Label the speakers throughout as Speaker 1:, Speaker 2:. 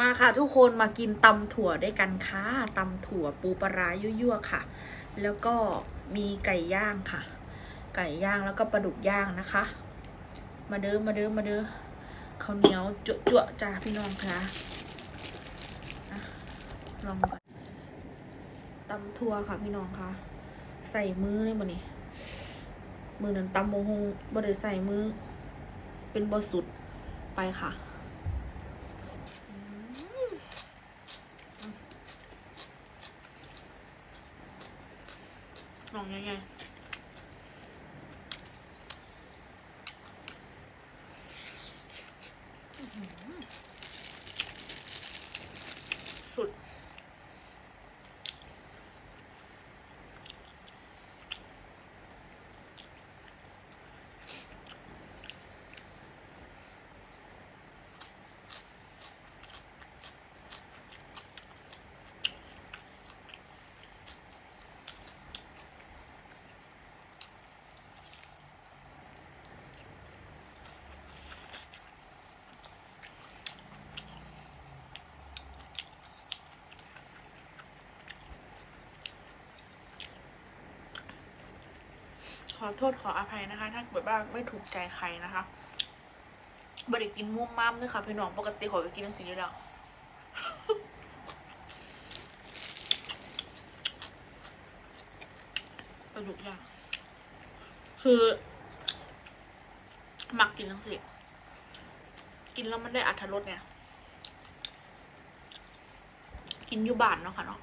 Speaker 1: มาค่ะทุกคนมากินตำถั่วด้วยกันค่ะตำถั่วปูปลาร้ายั่วๆค่ะ แล้วก็มีไก่ย่างค่ะ ไก่ย่างแล้วก็ปลาดุกย่างนะคะ มาเด้อมาเด้อมาเด้อข้าวเหนียวจุ๊ๆจ้าพี่น้องคะ่ะลองก่อนตำถั่วค่ะพี่น้องคะใส่มือเลยมันนี่มือนั้นตำโมงหงบ่ได้ใส่มือเป็นบสุดไปค่ะ ลองยังไงสุด ขอโทษขออภัยนะคะ ถ้าเกิดว่าไม่ถูกใจใครนะคะบริกินม่วมม่ามด้วยค่ะพี่น้องปกติขอจะกินทั้งสิ่งนี้แล้วปลาดุกย่างคือหมักกินทั้งสิ่งกินแล้วมันได้อัตรสเนี่ย กินอยู่บ้านเนาะค่ะเนาะ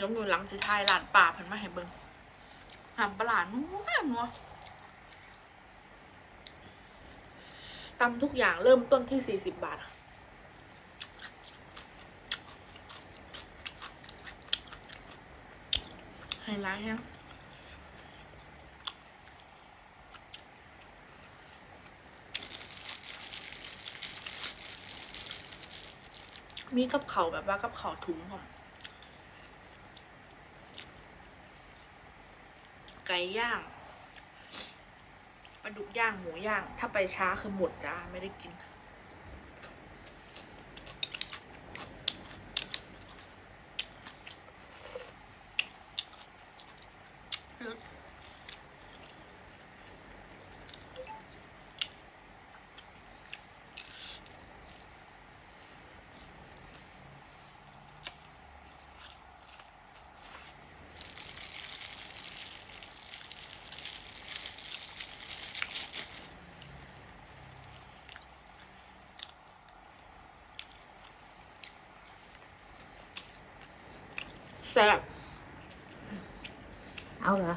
Speaker 1: ยกอยู่หลังสิทายหลานป่าเพิ่นมาให้เบิ่งหามปลาหลานนัวนัวตำทุกอย่างเริ่มต้นที่สี่สิบบาทไฮไลท์ฮะมีกับเขาแบบว่ากับเขาถุงของ ไก่ย่างปลาดุกย่างหมูย่าง ถ้าไปช้าคือหมดจ้าไม่ได้กิน แซ่บ
Speaker 2: เอาเหรอ